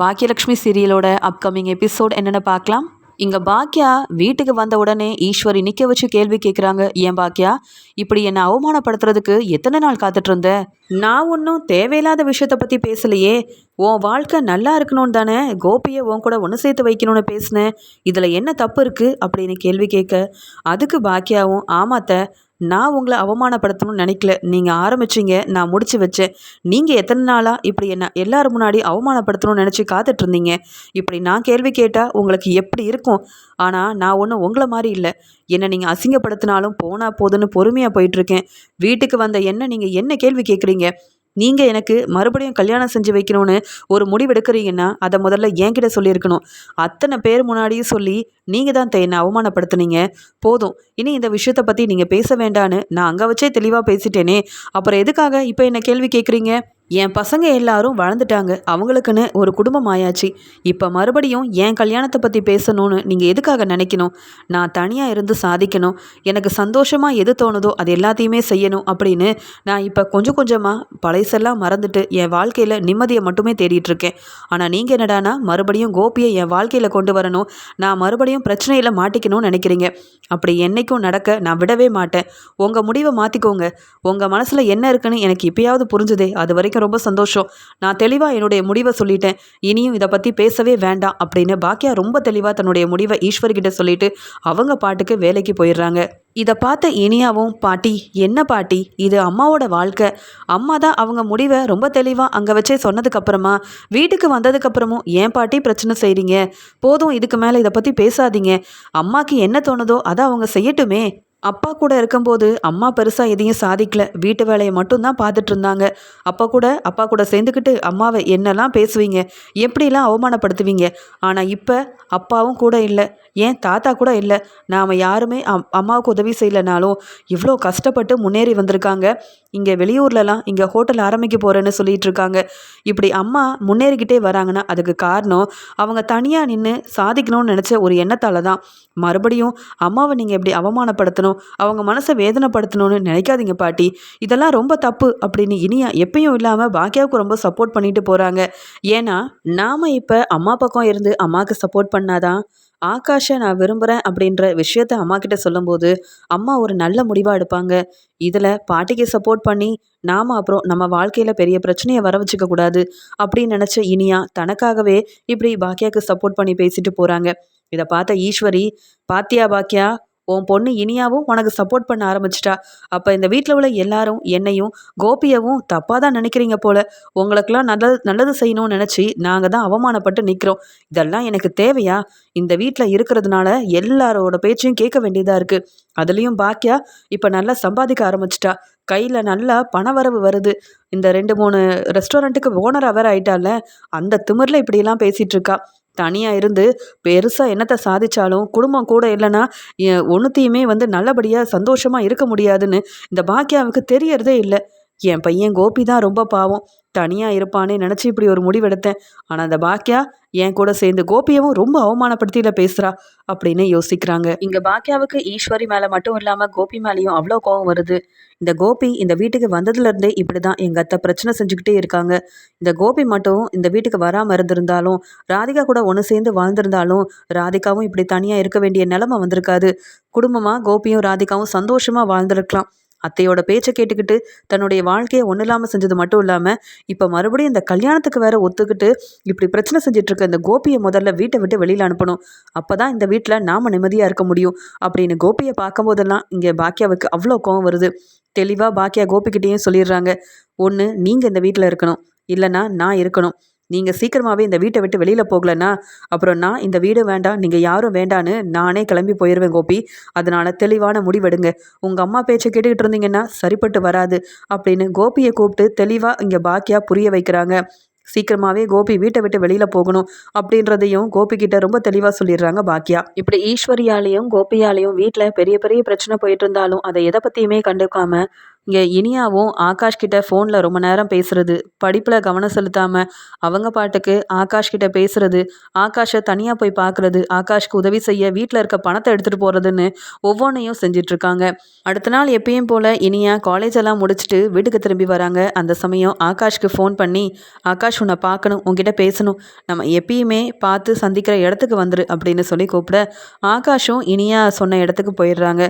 Bhagyalakshmi சீரியலோட upcoming episode என்னென்னு பார்க்கலாம். இங்கே பாக்கியா வீட்டுக்கு வந்த உடனே ஈஸ்வரி நிற்க வச்சு கேள்வி கேட்குறாங்க ஏன் பாக்கியா இப்படி என்னை அவமானப்படுத்துறதுக்கு எத்தனை நாள் காத்துட்டு இருந்த நான் ஒன்றும் தேவையில்லாத விஷயத்தை பற்றி பேசலையே. உன் வாழ்க்கை நல்லா இருக்கணும்னு தானே கோபியை உன் கூட ஒன்று சேர்த்து வைக்கணும்னு பேசினேன் இதில் என்ன தப்பு இருக்குது அப்படின்னு கேள்வி கேட்க அதுக்கு பாக்கியாவும் ஆமாத்த நான் உங்களை அவமானப்படுத்தணும்னு நினைக்கல. நீங்கள் ஆரம்பிச்சிங்க நான் முடிச்சு வச்சேன். நீங்கள் எத்தனை நாளாக இப்படி என்ன எல்லாரும் முன்னாடி அவமானப்படுத்தணும்னு நினச்சி காத்துட்டு இருந்தீங்க? இப்படி நான் கேள்வி கேட்டால் உங்களுக்கு எப்படி இருக்கும்? ஆனால் நான் ஒன்றும் உங்களை மாதிரி இல்லை. என்னை நீங்கள் அசிங்கப்படுத்தினாலும் போனால் போதுன்னு பொறுமையாக போயிட்டுருக்கேன் வீட்டுக்கு வந்த என்ன நீங்கள் என்ன கேள்வி கேட்குறீங்க நீங்கள் எனக்கு மறுபடியும் கல்யாணம் செஞ்சு வைக்கணும்னு ஒரு முடிவெடுக்கிறீங்கன்னா அதை முதல்ல என்கிட்ட சொல்லியிருக்கணும். அத்தனை பேர் முன்னாடியும் சொல்லி நீங்கள் தான் என்னை அவமானப்படுத்துனீங்க. போதும். இனி இந்த விஷயத்தை பற்றி நீங்கள் பேச வேண்டான்னு நான் அங்கே வச்சே தெளிவாக பேசிட்டேனே. அப்புறம் எதுக்காக இப்போ என்ன கேள்வி கேட்குறீங்க என் பசங்க எல்லாரும் வளர்ந்துட்டாங்க. அவங்களுக்குன்னு ஒரு குடும்பம் ஆயாச்சு. இப்போ மறுபடியும் என் கல்யாணத்தை பற்றி பேசணும்னு நீங்கள் எதுக்காக நினைக்கணும்? நான் தனியாக இருந்து சாதிக்கணும். எனக்கு சந்தோஷமாக எது தோணுதோ அது எல்லாத்தையுமே செய்யணும் அப்படின்னு நான் இப்போ கொஞ்சம் கொஞ்சமாக பழைசெல்லாம் மறந்துட்டு என் வாழ்க்கையில் நிம்மதியை மட்டுமே தேடிட்டுருக்கேன் ஆனால் நீங்கள் என்னடானா மறுபடியும் கோபியை என் வாழ்க்கையில் கொண்டு வரணும். நான் மறுபடியும் பிரச்சனையில் மாட்டிக்கணும்னு நினைக்கிறீங்க. அப்படி என்றைக்கும் நடக்க நான் விடவே மாட்டேன். உங்கள் முடிவை மாற்றிக்கோங்க உங்கள் மனசில் என்ன இருக்குன்னு எனக்கு இப்பயாவது புரிஞ்சுதே. அது வரைக்கும் ரொம்ப சந்தோஷம். நான் தெளிவாக என்னுடைய முடிவை சொல்லிட்டேன். இனியும் இதை பற்றி பேசவே வேண்டாம் அப்படின்னு பாக்கியா ரொம்ப தெளிவாக தன்னுடைய முடிவை ஈஸ்வர்கிட்ட சொல்லிட்டு அவங்க பாட்டுக்கு வேலைக்கு போயிடுறாங்க. இதை பார்த்த இனியாவும் பாட்டி என்ன பாட்டி? இது அம்மாவோட வாழ்க்கை. அம்மா தான் அவங்க முடிவை ரொம்ப தெளிவாக அங்கே வச்சே சொன்னதுக்கப்புறமா வீட்டுக்கு வந்ததுக்கப்புறமும் ஏன் பாட்டி பிரச்சனை செய்கிறீங்க போதும் இதுக்கு மேலே இதை பற்றி பேசாதீங்க. அம்மாக்கு என்ன தோணுதோ அதை அவங்க செய்யட்டுமே. அப்பா கூட இருக்கும்போது அம்மா பெருசாக எதையும் சாதிக்கல. வீட்டு வேலையை மட்டும்தான் பார்த்துட்டு இருந்தாங்க அப்பா கூட அப்பா கூட சேர்ந்துக்கிட்டு அம்மாவை என்னெல்லாம் பேசுவீங்க? எப்படிலாம் அவமானப்படுத்துவீங்க? ஆனால் இப்போ அப்பாவும் கூட இல்லை. ஏன் தாத்தா கூட இல்லை. நாம் யாருமே அம் அம்மாவுக்கு உதவி செய்யலைனாலும் இவ்வளோ கஷ்டப்பட்டு முன்னேறி வந்திருக்காங்க. இங்கே வெளியூர்லலாம் இங்கே ஹோட்டல் ஆரம்பிக்க போகிறேன்னு சொல்லிட்டு இருக்காங்க இப்படி அம்மா முன்னேறிக்கிட்டே வராங்கன்னா அதுக்கு காரணம் அவங்க தனியாக நின்று சாதிக்கணும்னு நினச்ச ஒரு எண்ணத்தால் தான் மறுபடியும் அம்மாவை நீங்கள் எப்படி அவமானப்படுத்தணும் அவங்க மனசை வேதனைப்படுத்தணும்னு நினைக்காதீங்க பாட்டி. இதெல்லாம் ரொம்ப தப்பு அப்படின்னு இனியா எப்பயும் இல்லாமல் பாக்கியாவுக்கு ரொம்ப சப்போர்ட் பண்ணிட்டு போகிறாங்க ஏன்னா நாம் இப்போ அம்மா பக்கம் இருந்து அம்மாவுக்கு சப்போர்ட் பண்ணாதான் ஆகாஷை நான் விரும்புகிறேன் அப்படின்ற விஷயத்த அம்மா கிட்ட சொல்லும்போது அம்மா ஒரு நல்ல முடிவாக எடுப்பாங்க. இதில் பாட்டிக்கு சப்போர்ட் பண்ணி நாம் அப்புறம் நம்ம வாழ்க்கையில் பெரிய பிரச்சனையை வர வச்சுக்க கூடாது. அப்படின்னு நினச்ச இனியா தனக்காகவே இப்படி பாக்கியாவுக்கு சப்போர்ட் பண்ணி பேசிட்டு போகிறாங்க இதை பார்த்த ஈஸ்வரி பாத்தியா பாக்கியா உன் பொண்ணு இனியாவும் உனக்கு சப்போர்ட் பண்ண ஆரம்பிச்சிட்டா. அப்போ இந்த வீட்டில் உள்ள எல்லாரும் என்னையும் கோபியவும் தப்பாக தான் நினைக்கிறீங்க போல. உங்களுக்கெல்லாம் நல்லது நல்லது செய்யணும்னு நினச்சி நாங்கள் தான் அவமானப்பட்டு நிற்கிறோம் இதெல்லாம் எனக்கு தேவையா? இந்த வீட்டில் இருக்கிறதுனால எல்லாரோட பேச்சையும் கேட்க வேண்டியதாக இருக்குது அதுலேயும் பாக்கியா இப்போ நல்லா சம்பாதிக்க ஆரம்பிச்சிட்டா. கையில் நல்லா பணவரவு வருது. இந்த ரெண்டு மூணு ரெஸ்டாரண்ட்டுக்கு ஓனராக வேற ஆயிட்டால அந்த திமிரில் இப்படியெல்லாம் பேசிகிட்டு இருக்கா. தனியாக இருந்து பெருசாக என்னத்தை சாதிச்சாலும் குடும்பம் கூட இல்லைன்னா ஒன்றுத்தையுமே வந்து நல்லபடியாக சந்தோஷமாக இருக்க முடியாதுன்னு இந்த பாக்கியாவுக்கு தெரியறதே இல்லை. என் பையன் கோபி தான் ரொம்ப பாவம். தனியாக இருப்பானே நினச்சி இப்படி ஒரு முடிவெடுத்தேன் ஆனால் அந்த பாக்கியா என் கூட சேர்ந்து கோபியவும் ரொம்ப அவமானப்படுத்தியில் பேசுகிறா அப்படின்னு யோசிக்கிறாங்க. இங்கே பாக்கியாவுக்கு ஈஸ்வரி மேலே மட்டும் இல்லாமல் கோபி மேலேயும் அவ்வளோ கோவம் வருது. இந்த கோபி இந்த வீட்டுக்கு வந்ததுலேருந்தே இப்படி தான் எங்கள் அத்தை பிரச்சனை செஞ்சுக்கிட்டே இருக்காங்க. இந்த கோபி மட்டும் இந்த வீட்டுக்கு வராமல் இருந்திருந்தாலும் ராதிகா கூட ஒன்று சேர்ந்து வாழ்ந்திருந்தாலும் ராதிகாவும் இப்படி தனியாக இருக்க வேண்டிய நிலமை வந்திருக்காது. குடும்பமாக கோபியும் ராதிகாவும் சந்தோஷமாக வாழ்ந்திருக்கலாம். அத்தையோட பேச்சை கேட்டுக்கிட்டு தன்னுடைய வாழ்க்கையை ஒன்றும் இல்லாமல் செஞ்சது மட்டும் இல்லாமல் இப்போ மறுபடியும் இந்த கல்யாணத்துக்கு வேற ஒத்துக்கிட்டு இப்படி பிரச்சனை செஞ்சுட்டு இருக்க இந்த கோபியை முதல்ல வீட்டை விட்டு வெளியில் அனுப்பணும். அப்போ தான் இந்த வீட்டில் நாம் நிம்மதியாக இருக்க முடியும் அப்படின்னு கோபியை பார்க்கும்போதெல்லாம் இங்கே பாக்கியாவுக்கு அவ்வளோ கோவம் வருது. தெளிவாக பாக்கியா கோபிக்கிட்டேயும் சொல்லிடுறாங்க. ஒன்று நீங்கள் இந்த வீட்டில் இருக்கணும். இல்லைன்னா நான் இருக்கணும். நீங்கள் சீக்கிரமாகவே இந்த வீட்டை விட்டு வெளியில் போகலன்னா அப்புறம் நான் இந்த வீடு வேண்டாம் நீங்கள் யாரும் வேண்டான்னு நானே கிளம்பி போயிடுவேன் கோபி. அதனால் தெளிவான முடிவெடுங்க. உங்கள் அம்மா பேச்சை கேட்டுக்கிட்டு இருந்தீங்கன்னா சரிப்பட்டு வராது அப்படின்னு கோபியை கூப்பிட்டு தெளிவாக இங்கே பாக்கியாக புரிய வைக்கிறாங்க. சீக்கிரமாகவே கோபி வீட்டை விட்டு வெளியில் போகணும் அப்படின்றதையும் கோபி கிட்ட ரொம்ப தெளிவாக சொல்லிடுறாங்க பாக்கியா. இப்படி ஈஸ்வரியாலையும் கோபியாலையும் வீட்டில் பெரிய பெரிய பிரச்சனை போயிட்டு இருந்தாலும் அதை எதை பற்றியுமே கண்டுக்காமல் இங்கே இனியாவும் ஆகாஷ் கிட்ட ஃபோனில் ரொம்ப நேரம் பேசுறது. படிப்பில் கவனம் செலுத்தாமல் அவங்க பாட்டுக்கு ஆகாஷ் கிட்ட பேசுறது. ஆகாஷை தனியாக போய் பார்க்குறது ஆகாஷ்க்கு உதவி செய்ய வீட்டில் இருக்க பணத்தை எடுத்துகிட்டு போகிறதுன்னு ஒவ்வொன்றையும் செஞ்சிட்ருக்காங்க. அடுத்த நாள் எப்பயும் போல் இனியா காலேஜ் எல்லாம் முடிச்சுட்டு வீட்டுக்கு திரும்பி வராங்க. அந்த சமயம் ஆகாஷ்க்கு ஃபோன் பண்ணி ஆகாஷ் உன்னை பார்க்கணும் உங்ககிட்ட பேசணும். நம்ம எப்பயுமே பார்த்து சந்திக்கிற இடத்துக்கு வந்துரு அப்படின்னு சொல்லி கூப்பிட ஆகாஷும் இனியா சொன்ன இடத்துக்கு போயிடுறாங்க.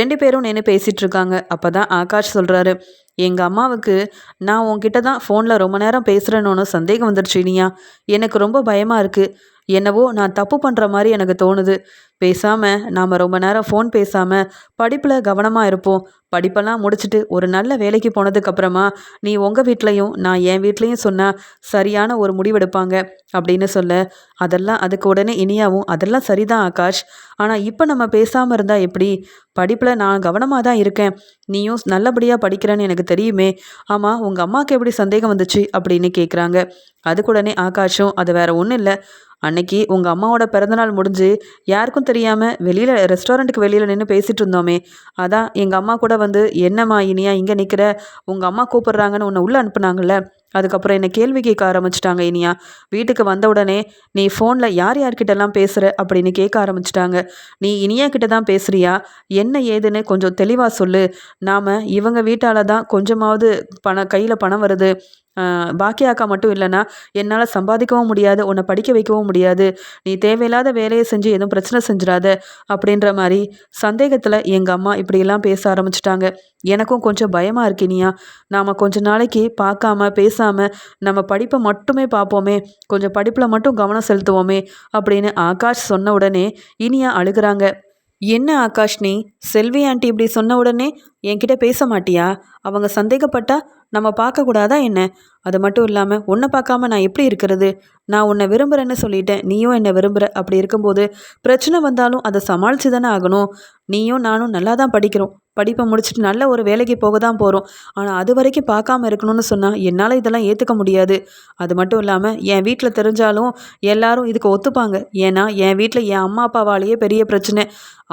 ரெண்டு பேரும் நின்று பேசிகிட்ருக்காங்க அப்போ தான் ஆகாஷ் சொல்கிறாரு எங்கள் அம்மாவுக்கு நான் உன்கிட்ட தான் ஃபோனில் ரொம்ப நேரம் பேசுகிறேன்னு சந்தேகம் வந்துடுச்சு இனியா. எனக்கு ரொம்ப பயமாக இருக்குது என்னவோ நான் தப்பு பண்ணுற மாதிரி எனக்கு தோணுது. பேசாமல் நாம் ரொம்ப நேரம் ஃபோன் பேசாமல் படிப்பில் கவனமாக இருப்போம். படிப்பெல்லாம் முடிச்சுட்டு ஒரு நல்ல வேலைக்கு போனதுக்கப்புறமா நீ உங்கள் வீட்லேயும் நான் என் வீட்லேயும் சொன்னால் சரியான ஒரு முடிவெடுப்பாங்க அப்படின்னு சொல்ல அதெல்லாம் அதுக்கு உடனே இனியாவும் அதெல்லாம் சரிதான் ஆகாஷ். ஆனால் இப்போ நம்ம பேசாமல் இருந்தால் எப்படி? படிப்பில் நான் கவனமாக தான் இருக்கேன். நீயும் நல்லபடியாக படிக்கிறேன்னு எனக்கு தெரியுமே. ஆமாம் உங்கள் அம்மாவுக்கு எப்படி சந்தேகம் வந்துச்சு? அப்படின்னு கேட்குறாங்க அதுக்கு உடனே ஆகாஷும் அது வேற ஒன்றும் இல்லை. அன்னைக்கு உங்கள் அம்மாவோட பிறந்தநாள் முடிஞ்சு யாருக்கும் தெரியாமல் வெளியில் ரெஸ்டாரண்ட்டுக்கு வெளியில் நின்று பேசிகிட்டு இருந்தோமே. அதான் எங்கள் அம்மா கூட வந்து என்னம்மா இனியா இங்கே நிற்கிற உங்கள் அம்மா கூப்பிட்றாங்கன்னு உன்னை உள்ளே அனுப்புனாங்கல்ல? அதுக்கப்புறம் என்னை கேள்வி கேட்க ஆரம்பிச்சிட்டாங்க இனியா. வீட்டுக்கு வந்த உடனே நீ ஃபோனில் யார் யார்கிட்டலாம் பேசுகிற அப்படின்னு கேட்க ஆரம்பிச்சிட்டாங்க. நீ இனியா கிட்ட தான் பேசுகிறியா என்ன ஏதுன்னு கொஞ்சம் தெளிவாக சொல்லு. நாம் இவங்க வீட்டால் தான் கொஞ்சமாவது பணம் கையில் பணம் வருது. பாக்கியாக்கா மட்டும் இல்லைன்னா என்னால் சம்பாதிக்கவும் முடியாது உன்னை படிக்க வைக்கவும் முடியாது. நீ தேவையில்லாத வேலையை செஞ்சு எதுவும் பிரச்சனை செஞ்சிடாத அப்படின்ற மாதிரி சந்தேகத்தில் எங்கள் அம்மா இப்படியெல்லாம் பேச ஆரம்பிச்சிட்டாங்க. எனக்கும் கொஞ்சம் பயமாக இருக்கினியா நாம் கொஞ்ச நாளைக்கு பார்க்காம பேசாமல் நம்ம படிப்பை மட்டுமே பார்ப்போமே கொஞ்சம் படிப்பில் மட்டும் கவனம் செலுத்துவோமே அப்படின்னு ஆகாஷ் சொன்ன உடனே இனியா அழுகிறாங்க. என்ன ஆகாஷ் நீ? செல்வி ஆண்டி இப்படி சொன்ன உடனே என்கிட்ட பேச மாட்டியா? அவங்க சந்தேகப்பட்டா நம்ம பார்க்கக்கூடாதா என்ன? அது மட்டும் இல்லாமல் உன்னை பார்க்காம நான் எப்படி இருக்கிறது? நான் உன்னை விரும்புகிறேன்னு சொல்லிட்டேன் நீயும் என்னை விரும்புகிற அப்படி இருக்கும்போது பிரச்சனை வந்தாலும் அதை சமாளித்து தானே ஆகணும். நீயும் நானும் நல்லா தான் படிக்கிறோம். படிப்பை முடிச்சுட்டு நல்ல ஒரு வேலைக்கு போக தான் போகிறோம் ஆனால் அது வரைக்கும் பார்க்காம இருக்கணும்னு சொன்னால் என்னால் இதெல்லாம் ஏற்றுக்க முடியாது. அது மட்டும் இல்லாமல் என் வீட்டில் தெரிஞ்சாலும் எல்லாரும் இதுக்கு ஒத்துப்பாங்க. ஏன்னா என் வீட்டில் என் அம்மா அப்பாவாலேயே பெரிய பிரச்சனை.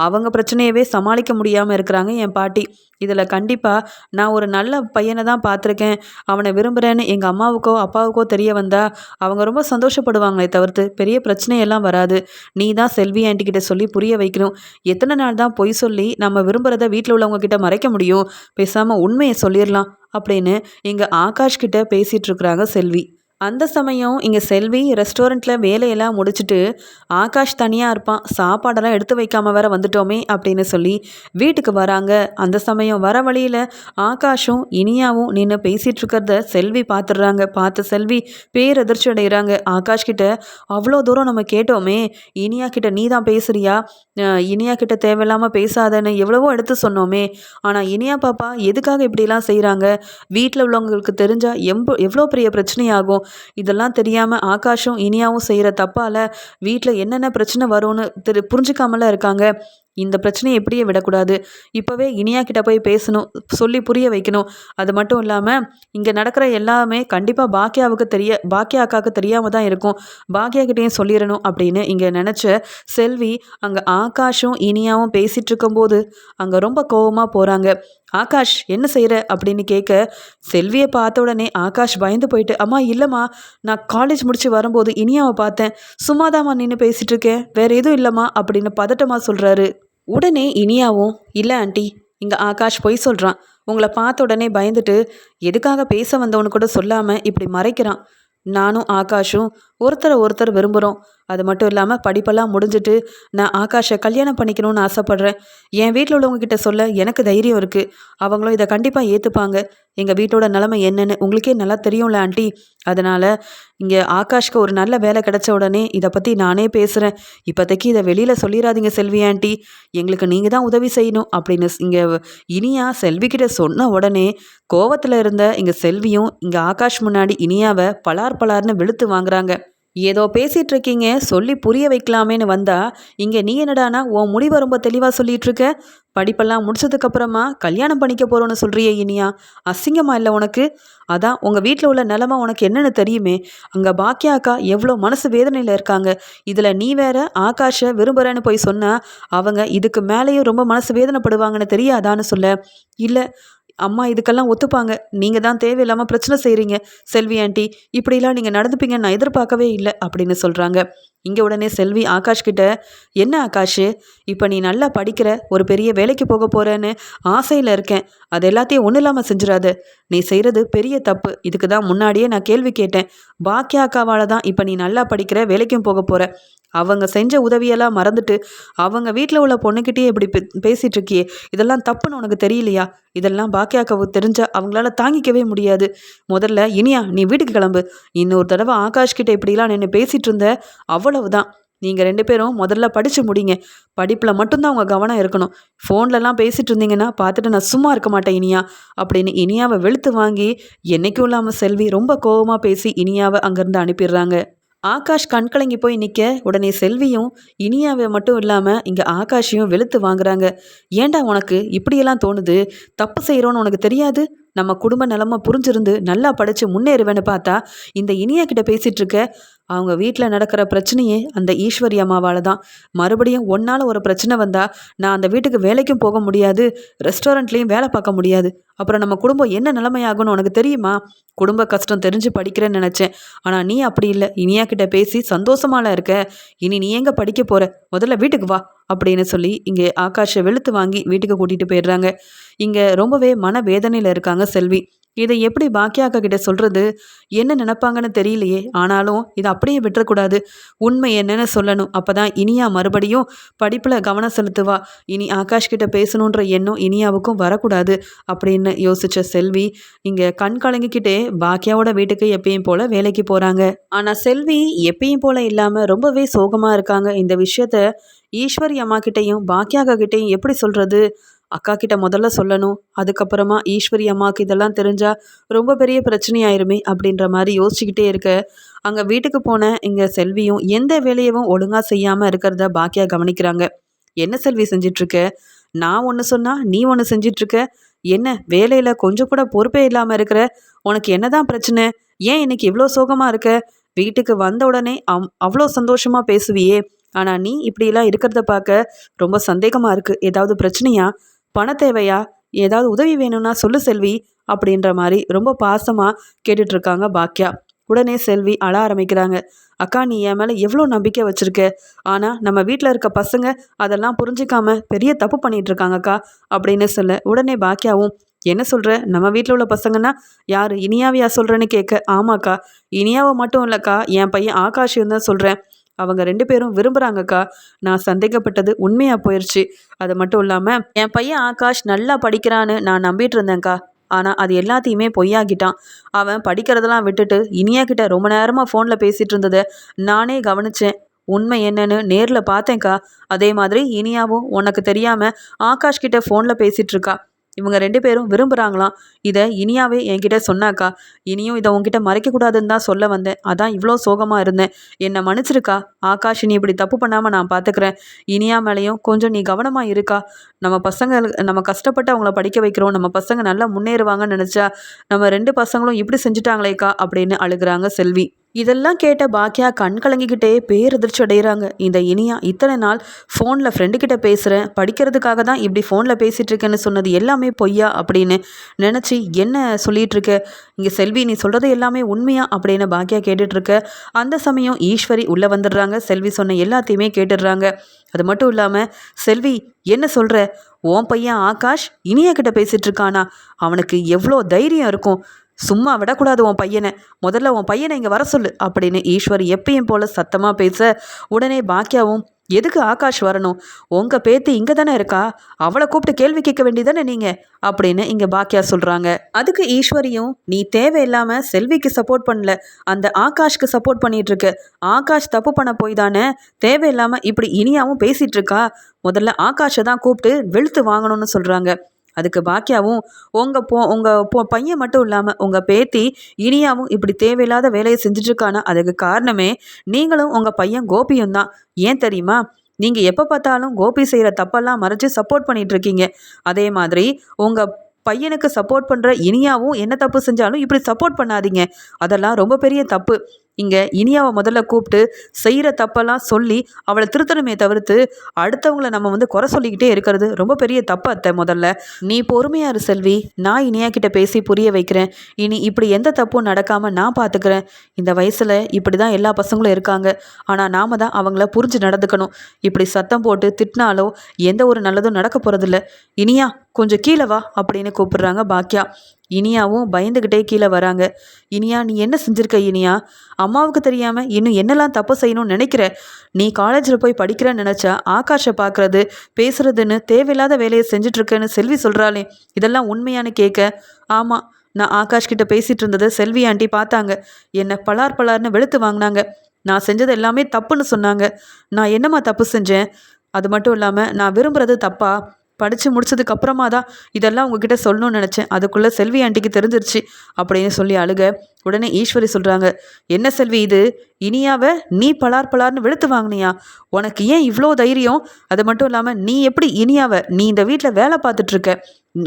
அவங்க பிரச்சனையவே சமாளிக்க முடியாமல் இருக்கிறாங்க என் பாட்டி. இதில் கண்டிப்பாக நான் ஒரு நல்ல பையனை தான் பார்த்துருக்கேன். அவனை விரும்புகிறேன்னு எங்கள் அம்மாவுக்கோ அப்பாவுக்கோ தெரிய வந்தால் அவங்க ரொம்ப சந்தோஷப்படுவாங்களே தவிர்த்து பெரிய பிரச்சனையெல்லாம் வராது. நீ தான் செல்வி ஆண்டிக்கிட்ட சொல்லி புரிய வைக்கணும். எத்தனை நாள் தான் பொய் சொல்லி நம்ம விரும்புகிறத வீட்டில் உள்ளவங்க கிட்ட மறைக்க முடியும்? பேசாமல் உண்மையை சொல்லிடலாம் அப்படின்னு இங்கே ஆகாஷ் கிட்ட பேசிகிட்டு இருக்கிறாங்க செல்வி. அந்த சமயம் இங்கே செல்வி ரெஸ்டாரண்ட்டில் வேலையெல்லாம் முடிச்சுட்டு ஆகாஷ் தனியாக இருப்பான். சாப்பாடெல்லாம் எடுத்து வைக்காமல் வேற வந்துட்டோமே அப்படின்னு சொல்லி வீட்டுக்கு வராங்க. அந்த சமயம் வர வழியில் ஆகாஷும் இனியாவும் நின்று பேசிகிட்டு இருக்கிறத செல்வி பார்த்துடுறாங்க பார்த்து செல்வி பேரதிர்ச்சி அடைகிறாங்க ஆகாஷ் கிட்ட அவ்வளோ தூரம் நம்ம கேட்டோமே. இனியா கிட்ட நீ தான் பேசுறியா இனியா கிட்ட தேவையில்லாமல் பேசாதன்னு எவ்வளவோ எடுத்து சொன்னோமே. ஆனால் இனியா பாப்பா எதுக்காக இப்படிலாம் செய்கிறாங்க வீட்டில் உள்ளவங்களுக்கு தெரிஞ்சால் எம்ப எவ்வளோ பெரிய பிரச்சனையாகும்? இதெல்லாம் தெரியாமல் ஆகாஷும் இனியாவும் செய்கிற தப்பால் வீட்டில் என்னென்ன பிரச்சனை வரும்னு தெரி புரிஞ்சுக்காமல இருக்காங்க. இந்த பிரச்சனையை எப்படியே விடக்கூடாது. இப்போவே இனியா கிட்ட போய் பேசணும் சொல்லி புரிய வைக்கணும். அது மட்டும் இல்லாமல் இங்கே நடக்கிற எல்லாமே கண்டிப்பாக பாக்கியாவுக்கு தெரிய பாக்கியா அக்காவுக்கு தெரியாமல் தான் இருக்கும். பாக்கியா கிட்டேயும் சொல்லிடணும் அப்படின்னு இங்கே நினச்ச செல்வி அங்கே ஆகாஷும் இனியாவும் பேசிகிட்டு இருக்கும்போது அங்கே ரொம்ப கோபமாக போகிறாங்க ஆகாஷ் என்ன செய்கிற அப்படின்னு கேட்க செல்வியை பார்த்த உடனே ஆகாஷ் பயந்து போயிட்டு அம்மா இல்லைம்மா நான் காலேஜ் முடிச்சு வரும்போது இனியாவை பார்த்தேன். சும்மாதாம்மா நின்று பேசிகிட்டு இருக்கேன். வேற எதுவும் இல்லைம்மா அப்படின்னு பதட்டமாக சொல்கிறாரு உடனே இனியாவும் இல்லை ஆண்டி இங்கே ஆகாஷ் பொய் சொல்கிறான் உங்களை பார்த்த உடனே பயந்துட்டு எதுக்காக பேச வந்தவனு கூட சொல்லாமல் இப்படி மறைக்கிறான். நானும் ஆகாஷும் ஒருத்தரை ஒருத்தர் விரும்புகிறோம் அது மட்டும் இல்லாமல் படிப்பெல்லாம் முடிஞ்சுட்டு நான் ஆகாஷை கல்யாணம் பண்ணிக்கணும்னு ஆசைப்பட்றேன். என் வீட்டில் உள்ளவங்கக்கிட்ட சொல்ல எனக்கு தைரியம் இருக்குது அவங்களும் இதை கண்டிப்பாக ஏற்றுப்பாங்க எங்கள் வீட்டோட நிலமை என்னென்னு உங்களுக்கே நல்லா தெரியும்ல ஆண்டி. அதனால் இங்கே ஆகாஷ்க்கு ஒரு நல்ல வேலை கிடைச்ச உடனே இதை பற்றி நானே பேசுகிறேன் இப்போதைக்கு இதை வெளியில் சொல்லிடாதீங்க செல்வி ஆண்டி. எங்களுக்கு நீங்கள் தான் உதவி செய்யணும் அப்படின்னு இங்கே இனியா செல்விக்கிட்ட சொன்ன உடனே கோவத்தில் இருந்த இங்கே செல்வியும் இங்கே ஆகாஷ் முன்னாடி இனியாவை பலார் பலார்னு வெளுத்து வாங்குறாங்க. ஏதோ பேசிகிட்டு இருக்கீங்க சொல்லி புரிய வைக்கலாமேன்னு வந்தா இங்கே நீ என்னடானா உன் முடிவை ரொம்ப தெளிவாக சொல்லிட்டு இருக்க படிப்பெல்லாம் முடிச்சதுக்கப்புறமா கல்யாணம் பண்ணிக்க போகிறோன்னு சொல்கிறியே இனியா? அசிங்கமாக இல்லை உனக்கு? அதான் உங்கள் வீட்டில் உள்ள நிலமை உனக்கு என்னென்னு தெரியுமே. அங்கே பாக்கியா அக்கா எவ்வளோ மனசு வேதனையில் இருக்காங்க. இதில் நீ வேற ஆகாஷை விரும்புகிறேன்னு போய் சொன்னால் அவங்க இதுக்கு மேலேயும் ரொம்ப மனசு வேதனைப்படுவாங்கன்னு தெரியாதான்னு சொல்ல. இல்லை அம்மா இதுக்கெல்லாம் ஒத்துப்பாங்க. நீங்கள் தான் தேவையில்லாமல் பிரச்சனை செய்கிறீங்க செல்வி ஆண்டி இப்படிலாம் நீங்கள் நடந்துப்பீங்கன்னு நான் எதிர்பார்க்கவே இல்லை அப்படின்னு சொல்கிறாங்க இங்கே உடனே செல்வி ஆகாஷ் கிட்ட என்ன ஆகாஷ்? இப்போ நீ நல்லா படிக்கிற ஒரு பெரிய வேலைக்கு போக போகிறேன்னு ஆசையில் இருக்கேன். அது எல்லாத்தையும் ஒன்றும் இல்லாமல் செஞ்சிடாத. நீ செய்கிறது பெரிய தப்பு. இதுக்கு தான் முன்னாடியே நான் கேள்வி கேட்டேன். பாக்கியா அக்காவால் தான் இப்போ நீ நல்லா படிக்கிற வேலைக்கும் போக போகிற அவங்க செஞ்ச உதவியெல்லாம் மறந்துட்டு அவங்க வீட்டில் உள்ள பொண்ணுக்கிட்டே இப்படி பே பேசிகிட்டு இருக்கியே இதெல்லாம் தப்புன்னு உனக்கு தெரியலையா? இதெல்லாம் பாக்கியாக்காவுக்கு தெரிஞ்சா அவங்களால தாங்கிக்கவே முடியாது. முதல்ல இனியா நீ வீட்டுக்கு கிளம்பு. இன்னொரு தடவை ஆகாஷ் கிட்ட இப்படிலாம் நின்று பேசிகிட்டு இருந்த அவ்வளவுதான். நீங்கள் ரெண்டு பேரும் முதல்ல படித்து முடிங்க. படிப்பில் மட்டும்தான் உங்கள் கவனம் இருக்கணும். ஃபோன்லலாம் பேசிகிட்டு இருந்தீங்கன்னா பார்த்துட்டு நான் சும்மா இருக்க மாட்டேன் இனியா அப்படின்னு இனியாவை வெளுத்து வாங்கி என்றைக்கும் இல்லாமல் செல்வி ரொம்ப கோபமாக பேசி இனியாவை அங்கேருந்து அனுப்பிடுறாங்க. ஆகாஷ் கண்கலங்கி போய் நிற்க உடனே செல்வியும் இனியாவை மட்டும் இல்லாமல் இங்கே ஆகாஷையும் வெளுத்து வாங்குறாங்க. ஏண்டா உனக்கு இப்படியெல்லாம் தோணுது? தப்பு செய்கிறோன்னு உனக்கு தெரியாது? நம்ம குடும்ப நிலமை புரிஞ்சிருந்து நல்லா படித்து முன்னேறுவேன்னு பார்த்தா இந்த இனியா கிட்ட பேசிகிட்டு இருக்க அவங்க வீட்டில் நடக்கிற பிரச்சனையே அந்த ஈஸ்வரி அம்மாவால் தான். மறுபடியும் ஒன்றால் ஒரு பிரச்சனை வந்தால் நான் அந்த வீட்டுக்கு வேலைக்கும் போக முடியாது ரெஸ்டாரண்ட்லேயும் வேலை பார்க்க முடியாது. அப்புறம் நம்ம குடும்பம் என்ன நிலைமையாகும்னு உனக்கு தெரியுமா? குடும்ப கஷ்டம் தெரிஞ்சு படிக்கிறேன்னு நினச்சேன். ஆனால் நீ அப்படி இல்லை. இனியா கிட்ட பேசி சந்தோஷமால இருக்க. இனி நீ எங்கே படிக்க போகிற முதல்ல வீட்டுக்கு வா அப்படின்னு சொல்லி இங்கே ஆகாஷை வெளுத்து வாங்கி வீட்டுக்கு கூட்டிகிட்டு போயிடுறாங்க. இங்கே ரொம்பவே மன வேதனையில் இருக்காங்க செல்வி. இதை எப்படி பாக்கியாக்கா கிட்ட சொல்கிறது என்ன நினைப்பாங்கன்னு தெரியலையே. ஆனாலும் இதை அப்படியே விட்டுறக்கூடாது. உண்மை என்னன்னு சொல்லணும். அப்போ தான் இனியா மறுபடியும் படிப்பில் கவனம் செலுத்துவா. இனி ஆகாஷ் கிட்ட பேசணுன்ற எண்ணம் இனியாவுக்கும் வரக்கூடாது அப்படின்னு யோசிச்ச செல்வி இங்கே கண் கலங்கிக்கிட்டே பாக்கியாவோட வீட்டுக்கு எப்பயும் போல் வேலைக்கு போகிறாங்க ஆனால் செல்வி எப்பயும் போல் இல்லாமல் ரொம்பவே சோகமாக இருக்காங்க. இந்த விஷயத்த ஈஸ்வரி அம்மா கிட்டேயும் பாக்கியாக்கா கிட்டேயும் எப்படி சொல்கிறது அக்கா கிட்ட முதல்ல சொல்லணும். அதுக்கப்புறமா ஈஸ்வரி அம்மாவுக்கு இதெல்லாம் தெரிஞ்சால் ரொம்ப பெரிய பிரச்சனையாயிருமே அப்படின்ற மாதிரி யோசிச்சுக்கிட்டே இருக்க. அங்கே வீட்டுக்கு போன இங்கே செல்வியும் எந்த வேலையவும் ஒழுங்காக செய்யாமல் இருக்கிறத பாக்கியா கவனிக்கிறாங்க. என்ன செல்வி செஞ்சிட்ருக்க? நான் ஒன்று சொன்னால் நீ ஒன்று செஞ்சிட்ருக்க? என்ன வேலையில் கொஞ்சம் கூட பொறுப்பே இல்லாமல் இருக்கிற? உனக்கு என்னதான் பிரச்சனை? ஏன் இன்னைக்கு இவ்வளோ சோகமாக இருக்க? வீட்டுக்கு வந்த உடனே அவ் அவ்வளோ சந்தோஷமாக பேசுவியே. ஆனால் நீ இப்படிலாம் இருக்கிறத பார்க்க ரொம்ப சந்தேகமாக இருக்குது ஏதாவது பிரச்சனையா? பண தேவையா? ஏதாவது உதவி வேணும்னா சொல்லு செல்வி அப்படின்ற மாதிரி ரொம்ப பாசமாக கேட்டுட்ருக்காங்க பாக்யா. உடனே செல்வி அழ ஆரம்பிக்கிறாங்க. அக்கா நீ என் மேலே எவ்வளோ நம்பிக்கை வச்சுருக்க? ஆனால் நம்ம வீட்டில் இருக்க பசங்க அதெல்லாம் புரிஞ்சிக்காம பெரிய தப்பு பண்ணிகிட்டு இருக்காங்கக்கா அப்படின்னு சொல்ல உடனே பாக்கியாவும் என்ன சொல்கிற நம்ம வீட்டில் உள்ள பசங்கன்னா யார் இனியாவையா சொல்கிறேன்னு கேட்க ஆமாக்கா இனியாவை மட்டும் இல்லைக்கா என் பையன் ஆகாஷையும் தான் சொல்கிறேன் அவங்க ரெண்டு பேரும் விரும்புகிறாங்கக்கா நான் சந்தேகப்பட்டது உண்மையாக போயிடுச்சு அது மட்டும் இல்லாமல் என் பையன் ஆகாஷ் நல்லா படிக்கிறான்னு நான் நம்பிட்டு இருந்தேன்க்கா. ஆனால் அது எல்லாத்தையுமே பொய்யாகிட்டான் அவன் படிக்கிறதெல்லாம் விட்டுட்டு இனியா கிட்ட ரொம்ப நேரமாக ஃபோனில் பேசிகிட்டு இருந்ததை நானே கவனித்தேன் உண்மை என்னன்னு நேரில் பார்த்தேன்க்கா. அதே மாதிரி இனியாவும் உனக்கு தெரியாமல் ஆகாஷ் கிட்ட ஃபோனில் பேசிகிட்டு இருக்கா. இவங்க ரெண்டு பேரும் விரும்புகிறாங்களாம் இதை இனியாவே என்கிட்ட சொன்னாக்கா இனியும் இதை உங்ககிட்ட மறைக்கக்கூடாதுன்னு தான் சொல்ல வந்தேன். அதான் இவ்வளோ சோகமாக இருந்தேன். என்னை மன்னிச்சிருக்கா? ஆகாஷ் நீ இப்படி தப்பு பண்ணாமல் நான் பார்த்துக்கிறேன் இனியா மேலேயும் கொஞ்சம் நீ கவனமாக இருக்கா? நம்ம பசங்க நம்ம கஷ்டப்பட்டு அவங்கள படிக்க வைக்கிறோம். நம்ம பசங்க நல்லா முன்னேறுவாங்கன்னு நினச்சா நம்ம ரெண்டு பசங்களும் இப்படி செஞ்சுட்டாங்களேக்கா? அப்படின்னு அழுகிறாங்க செல்வி. இதெல்லாம் கேட்ட பாக்கியா கண் கலங்கிக்கிட்டே பேரதிர்ச்சி அடைகிறாங்க இந்த இனியா இத்தனை நாள் ஃபோனில் ஃப்ரெண்டுக்கிட்ட பேசுகிறேன் படிக்கிறதுக்காக தான் இப்படி ஃபோனில் பேசிகிட்டு இருக்கேன்னு சொன்னது எல்லாமே பொய்யா அப்படின்னு நினச்சி என்ன சொல்லிகிட்டு இருக்க? இங்கே செல்வி நீ சொல்கிறது எல்லாமே உண்மையா அப்படின்னு பாக்கியா கேட்டுட்ருக்க அந்த சமயம் ஈஸ்வரி உள்ளே வந்துடுறாங்க. செல்வி சொன்ன எல்லாத்தையுமே கேட்டுடுறாங்க. அது மட்டும் இல்லாமல் செல்வி என்ன சொல்கிற ஓன் பையன் ஆகாஷ் இனியா கிட்ட பேசிகிட்டு இருக்கானா? அவனுக்கு எவ்வளோ தைரியம் இருக்கும். சும்மா விடக்கூடாது உன் பையனை. முதல்ல உன் பையனை இங்கே வர சொல்லு அப்படின்னு ஈஸ்வர் எப்பயும் போல சத்தமாக பேச உடனே பாக்கியாவும் எதுக்கு ஆகாஷ் வரணும்? உங்கள் பேத்தி இங்கே தானே இருக்கா? அவளை கூப்பிட்டு கேள்வி கேட்க வேண்டியதானே நீங்கள் அப்படின்னு இங்கே பாக்கியா சொல்கிறாங்க அதுக்கு ஈஸ்வரியும் நீ தேவையில்லாமல் செல்விக்கு சப்போர்ட் பண்ணல. அந்த ஆகாஷ்க்கு சப்போர்ட் பண்ணிகிட்ருக்கு ஆகாஷ் தப்பு பண்ண போய் தானே? தேவையில்லாமல் இப்படி இனியாவும் பேசிகிட்டு இருக்கா? முதல்ல ஆகாஷை தான் கூப்பிட்டு வெளுத்து வாங்கணும்னு சொல்கிறாங்க அதுக்கு பாக்கியாவும் உங்கள் போ உங்கள் பொ பையன் மட்டும் இல்லாமல் உங்கள் பேத்தி இனியாவும் இப்படி தேவையில்லாத வேலையை செஞ்சிட்ருக்கானா? அதுக்கு காரணமே நீங்களும் உங்கள் பையன் கோபியும் தான். ஏன் தெரியுமா? நீங்கள் எப்போ பார்த்தாலும் கோபி செய்கிற தப்பெல்லாம் மறைச்சு சப்போர்ட் பண்ணிகிட்ருக்கீங்க அதே மாதிரி உங்கள் பையனுக்கு சப்போர்ட் பண்ணுற இனியாவும் என்ன தப்பு செஞ்சாலும் இப்படி சப்போர்ட் பண்ணாதீங்க. அதெல்லாம் ரொம்ப பெரிய தப்பு. இங்கே இனியாவை முதல்ல கூப்பிட்டு செய்கிற தப்பெல்லாம் சொல்லி அவளை திருத்தணுமே தவிர்த்து அடுத்தவங்களை நம்ம வந்து குறை சொல்லிக்கிட்டே இருக்கிறது ரொம்ப பெரிய தப்பு அத்தை முதல்ல. நீ பொறுமையா இரு செல்வி. நான் இனியா கிட்ட பேசி புரிய வைக்கிறேன். இனி இப்படி எந்த தப்பும் நடக்காமல் நான் பார்த்துக்கிறேன் இந்த வயசில் இப்படி தான் எல்லா பசங்களும் இருக்காங்க. ஆனால் நாம தான் அவங்கள புரிஞ்சு நடந்துக்கணும். இப்படி சத்தம் போட்டு திட்டினாலோ எந்த ஒரு நல்லதும் நடக்க போகிறதில்ல இனியா கொஞ்சம் கீழே வா அப்படின்னு கூப்பிடுறாங்க பாக்கியா இனியாவும் பயந்துக்கிட்டே கீழே வராங்க. இனியா நீ என்ன செஞ்சிருக்க இனியா? அம்மாவுக்கு தெரியாமல் இன்னும் என்னெல்லாம் தப்பு செய்யணும்னு நினைக்கிற? நீ காலேஜில் போய் படிக்கிறேன்னு நினச்சா ஆகாஷை பார்க்குறது பேசுறதுன்னு தேவையில்லாத வேலையை செஞ்சிட்ருக்கேன்னு செல்வி சொல்கிறாளே இதெல்லாம் உண்மையானு கேட்க ஆமாம் நான் ஆகாஷ் கிட்ட பேசிகிட்டு இருந்ததை செல்வி ஆண்டி பார்த்தாங்க. என்னை பலார் பலார்னு வெளுத்து வாங்கினாங்க. நான் செஞ்சது எல்லாமே தப்புன்னு சொன்னாங்க. நான் என்னம்மா தப்பு செஞ்சேன்? அது மட்டும் இல்லாமல் நான் விரும்புறது தப்பா? படித்து முடிச்சதுக்கு அப்புறமா தான் இதெல்லாம் உங்ககிட்ட சொல்லணும்னு நினச்சேன். அதுக்குள்ளே செல்வி ஆண்டிக்கு தெரிஞ்சிருச்சு. அப்படின்னு சொல்லி அழுக. உடனே ஈஸ்வரி சொல்கிறாங்க என்ன செல்வி இது? இனியாவை நீ பலார் பலார்னு வெளுத்து வாங்கினியா? உனக்கு ஏன் இவ்வளோ தைரியம்? அது மட்டும் இல்லாமல் நீ எப்படி இனியாவை நீ இந்த வீட்டில் வேலை பார்த்துட்ருக்க?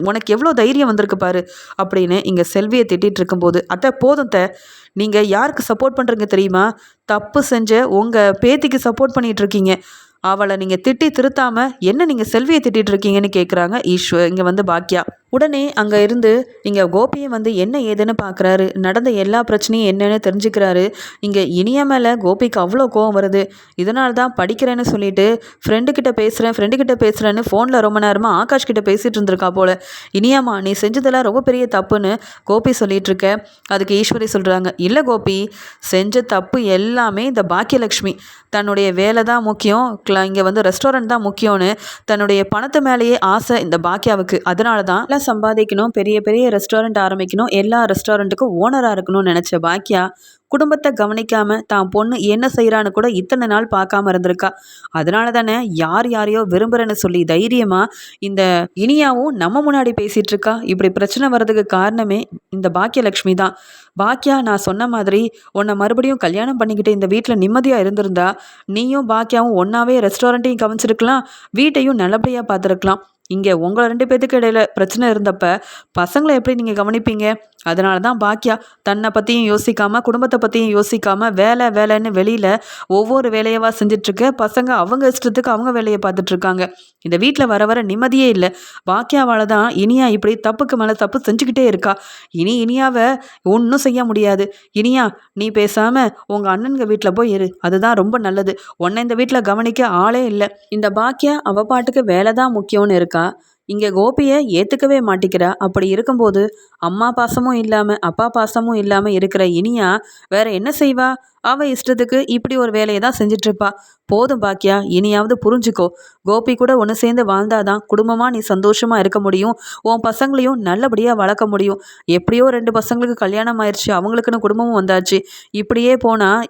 உனக்கு எவ்வளோ தைரியம் வந்திருக்கு பாரு. அப்படின்னு இங்கே செல்வியை திட்டிகிட்டு இருக்கும்போது அத்தை போதும் த நீங்கள் யாருக்கு சப்போர்ட் பண்ணுறீங்க தெரியுமா? தப்பு செஞ்ச உங்கள் பேத்திக்கு சப்போர்ட் பண்ணிகிட்டு இருக்கீங்க. அவளை நீங்கள் திட்டி திருத்தாமல் என்ன நீங்கள் செல்வியை திட்டிகிட்டு இருக்கீங்கன்னு கேட்குறாங்க ஈஸ்வர் இங்கே வந்து பாக்கியா உடனே அங்கே இருந்து இங்கே கோபியை வந்து என்ன ஏதுன்னு பார்க்குறாரு நடந்த எல்லா பிரச்சனையும் என்னன்னு தெரிஞ்சுக்கிறாரு. இங்கே இனிய மேலே கோபிக்கு அவ்வளோ கோவம் வருது. இதனால தான் படிக்கிறேன்னு சொல்லிட்டு ஃப்ரெண்டுக்கிட்ட பேசுகிறேன் ஃப்ரெண்டுக்கிட்ட பேசுகிறேன்னு ஃபோனில் ரொம்ப நேரமாக ஆகாஷ் கிட்ட பேசிகிட்டு இருந்திருக்கா போல. இனியாமா நீ செஞ்சதெல்லாம் ரொம்ப பெரிய தப்புன்னு கோபி சொல்லிட்டு இருக்க. அதுக்கு ஈஸ்வரி சொல்கிறாங்க இல்லை கோபி செஞ்ச தப்பு எல்லாமே இந்த பாக்கியலக்ஷ்மி. தன்னுடைய வேலை தான் முக்கியம் இங்கே வந்து ரெஸ்டாரண்ட் தான் முக்கியம்னு தன்னுடைய பணத்து மேலேயே ஆசை இந்த பாக்கியாவுக்கு. அதனால தான் நல்லா சம்பாதிக்கணும் பெரிய பெரிய ரெஸ்டாரண்ட் ஆரம்பிக்கணும் எல்லா ரெஸ்டாரண்ட்டுக்கும் ஓனராக இருக்கணும்னு நினச்ச பாக்கியா குடும்பத்தை கவனிக்காமல் தான் பொண்ணு என்ன செய்கிறான்னு கூட இத்தனை நாள் பார்க்காம இருந்திருக்கா. அதனால தானே யார் யாரையோ விரும்புகிறேன்னு சொல்லி தைரியமாக இந்த இனியாவும் நம்ம முன்னாடி பேசிகிட்டு இருக்கா? இப்படி பிரச்சனை வர்றதுக்கு காரணமே இந்த பாக்கியலக்ஷ்மி தான். பாக்கியா நான் சொன்ன மாதிரி உன்னை மறுபடியும் கல்யாணம் பண்ணிக்கிட்டு இந்த வீட்டில் நிம்மதியாக இருந்திருந்தா நீயும் பாக்கியாவும் ஒன்றாவே ரெஸ்டாரண்ட்டையும் கவனிச்சிருக்கலாம் வீட்டையும் நல்லபடியாக பார்த்துருக்கலாம். இங்கே உங்களை ரெண்டு பேத்துக்கு இடையில பிரச்சனை இருந்தப்ப பசங்களை எப்படி நீங்கள் கவனிப்பீங்க? அதனால தான் பாக்கியா தன்னை பற்றியும் யோசிக்காமல் குடும்பத்தை பற்றியும் யோசிக்காமல் வேலை வேலைன்னு வெளியில் ஒவ்வொரு வேலையவா செஞ்சிட்ருக்க பசங்க அவங்க இஷ்டத்துக்கு அவங்க வேலையை பார்த்துட்ருக்காங்க இந்த வீட்டில் வர வர நிம்மதியே இல்லை. பாக்கியாவால் தான் இனியா இப்படி தப்புக்கு மேலே தப்பு செஞ்சுக்கிட்டே இருக்கா. இனி இனியாவை ஒன்றும் செய்ய முடியாது. இனியா நீ பேசாமல் உங்கள் அண்ணனுங்க வீட்டில் போய் இரு. அதுதான் ரொம்ப நல்லது. உன்னை இந்த வீட்டில் கவனிக்க ஆளே இல்லை. இந்த பாக்கியா அவள் பாட்டுக்கு வேலை தான் முக்கியம்னு இருக்கா. இங்கே கோபியை ஏற்றுக்கவே மாட்டிக்கிறா. அப்படி இருக்கும்போது அம்மா பாசமும் இல்லாமல் அப்பா பாசமும் இல்லாமல் இருக்கிற இனியா வேற என்ன செய்வா? அவள் இஷ்டத்துக்கு இப்படி ஒரு வேலையை தான் செஞ்சிட்ருப்பா போதும் பாக்கியா இனியாவது புரிஞ்சுக்கோ. கோபி கூட ஒன்று சேர்ந்து வாழ்ந்தாதான் குடும்பமாக நீ சந்தோஷமாக இருக்க முடியும். உன் பசங்களையும் நல்லபடியாக வளர்க்க முடியும். எப்படியோ ரெண்டு பசங்களுக்கு கல்யாணம் ஆயிடுச்சு அவங்களுக்குன்னு குடும்பமும் வந்தாச்சு. இப்படியே போனால்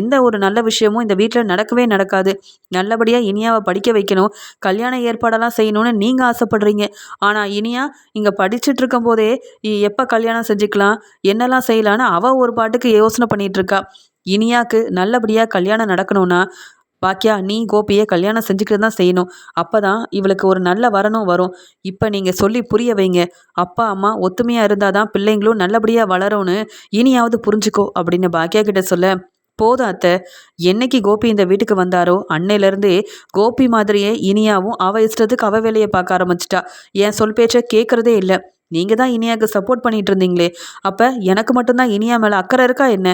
எந்த ஒரு நல்ல விஷயமும் இந்த வீட்டில் நடக்கவே நடக்காது. நல்லபடியாக இனியாவை படிக்க வைக்கணும். கல்யாண ஏற்பாடெல்லாம் செய்யணும்னு நீங்கள் ஆசைப்படுறீங்க. ஆனால் இனியா இங்கே படிச்சுட்டு இருக்கும் போதே எப்போ கல்யாணம் செஞ்சுக்கலாம் என்னெல்லாம் செய்யலான்னு அவள் ஒரு பாட்டுக்கு யோசனை பண்ணிகிட்ருக்கா இனியாவுக்கு இனியாக்கு நல்லபடியாக கல்யாணம் நடக்கணும்னா பாக்கியா நீ கோபியை கல்யாணம் செஞ்சுக்கிட்டு தான் செய்யணும். அப்போ தான் இவளுக்கு ஒரு நல்ல வரணும் வரும். இப்போ நீங்கள் சொல்லி புரிய வைங்க. அப்பா அம்மா ஒத்துமையாக இருந்தால் தான் பிள்ளைங்களும் நல்லபடியாக வளரும்னு இனியாவது புரிஞ்சுக்கோ அப்படின்னு பாக்கியா கிட்ட சொல்ல போதும் அத்தை. என்னைக்கு கோபி இந்த வீட்டுக்கு வந்தாரோ அன்னையிலேருந்தே கோபி மாதிரியே இனியாவும் அவ இஷ்டத்துக்கு அவ வேலையை பார்க்க ஆரம்பிச்சிட்டா. என் சொல் பேச்சை கேட்குறதே இல்லை. நீங்கள் தான் இனியாவுக்கு சப்போர்ட் பண்ணிகிட்டு இருந்தீங்களே. அப்போ எனக்கு மட்டும்தான் இனியா மேலே அக்கறை இருக்கா என்ன?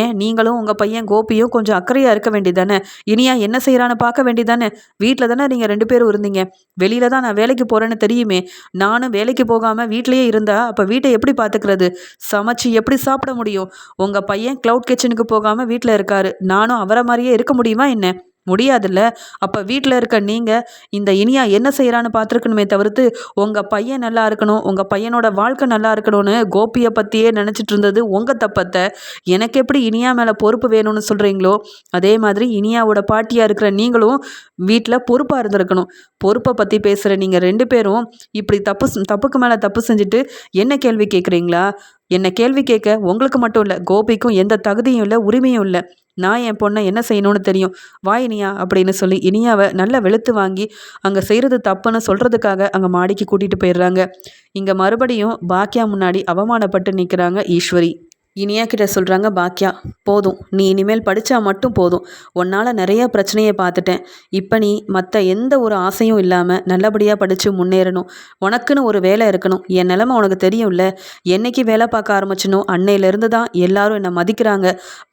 ஏன் நீங்களும் உங்கள் பையன் கோபியும் கொஞ்சம் அக்கறையாக இருக்க வேண்டியதானே இனியா என்ன செய்கிறான்னு பார்க்க வேண்டியதானே வீட்டில் தானே நீங்கள் ரெண்டு பேரும் இருந்தீங்க. வெளியில் தான் நான் வேலைக்கு போகிறேன்னு தெரியுமே. நானும் வேலைக்கு போகாமல் வீட்லேயே இருந்தா அப்போ வீட்டை எப்படி பார்த்துக்கிறது? சமைச்சு எப்படி சாப்பிட முடியும்? உங்கள் பையன் க்ளவுட் கிச்சனுக்கு போகாமல் வீட்டில் இருக்காரு. நானும் அவரை மாதிரியே இருக்க முடியுமா என்ன? முடியாதுல்ல. அப்போ வீட்டில் இருக்க நீங்கள் இந்த இனியா என்ன செய்கிறான்னு பார்த்துருக்கணுமே தவிர்த்து உங்கள் பையன் நல்லா இருக்கணும் உங்கள் பையனோட வாழ்க்கை நல்லா இருக்கணும்னு கோபியை பற்றியே நினச்சிட்டு இருந்தது உங்கள் தப்பத்தை. எனக்கு எப்படி இனியா மேலே பொறுப்பு வேணும்னு சொல்கிறீங்களோ அதே மாதிரி இனியாவோட பாட்டியாக இருக்கிற நீங்களும் வீட்டில் பொறுப்பாக இருந்திருக்கணும். பொறுப்பை பற்றி பேசுகிற நீங்கள் ரெண்டு பேரும் இப்படி தப்பு தப்புக்கு மேலே தப்பு செஞ்சுட்டு என்ன கேள்வி கேட்குறீங்களா என்னை கேள்வி கேட்க உங்களுக்கு மட்டும் இல்லை கோபிக்கும் எந்த தகுதியும் இல்லை உரிமையும் இல்லை. நான் என் பொண்ணை என்ன செய்யணும்னு தெரியும். வா இனியா அப்படின்னு சொல்லி இனியாவை நல்லா வெளுத்து வாங்கி அங்கே செய்கிறது தப்புன்னு சொல்கிறதுக்காக அங்கே மாடிக்கு கூட்டிகிட்டு போயிடுறாங்க. இங்கே மறுபடியும் பாக்கியா முன்னாடி அவமானப்பட்டு நிற்கிறாங்க ஈஸ்வரி. இனியா கிட்ட சொல்கிறாங்க பாக்கியா போதும். நீ இனிமேல் படித்தா மட்டும் போதும். உன்னால் நிறைய பிரச்சனையை பார்த்துட்டேன். இப்போ நீ மற்ற எந்த ஒரு ஆசையும் இல்லாமல் நல்லபடியாக படித்து முன்னேறணும். உனக்குன்னு ஒரு வேலை இருக்கணும். என் நிலமை உனக்கு தெரியும்ல. என்னைக்கு வேலை பார்க்க ஆரம்பிச்சனோ அன்னையிலேருந்து தான் எல்லாரும் என்னை மதிக்கிறாங்க.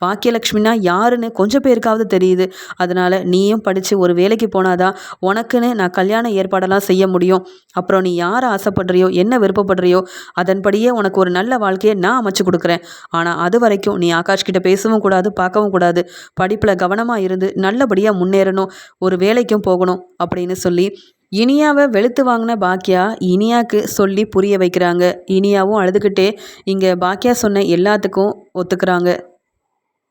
பாக்கியலக்ஷ்மினா யாருன்னு கொஞ்சம் பேருக்காவது தெரியுது. அதனால் நீயும் படித்து ஒரு வேலைக்கு போனாதான் உனக்குன்னு நான் கல்யாண ஏற்பாடெல்லாம் செய்ய முடியும். அப்புறம் நீ யாரை ஆசைப்படுறியோ என்ன விருப்பப்படுறியோ அதன்படியே உனக்கு ஒரு நல்ல வாழ்க்கையை நான் அமைச்சு கொடுக்குறேன். ஆனால் அது வரைக்கும் நீ ஆகாஷ் கிட்ட பேசவும் கூடாது பார்க்கவும் கூடாது. படிப்பில் கவனமாக இருந்து நல்லபடியாக முன்னேறணும் ஒரு வேலைக்கும் போகணும் அப்படின்னு சொல்லி இனியாவை வெளுத்து வாங்கின பாக்கியா இனியாவுக்கு சொல்லி புரிய வைக்கிறாங்க. இனியாவும் அழுதுகிட்டே இங்கே பாக்கியா சொன்ன எல்லாத்துக்கும் ஒத்துக்கிறாங்க.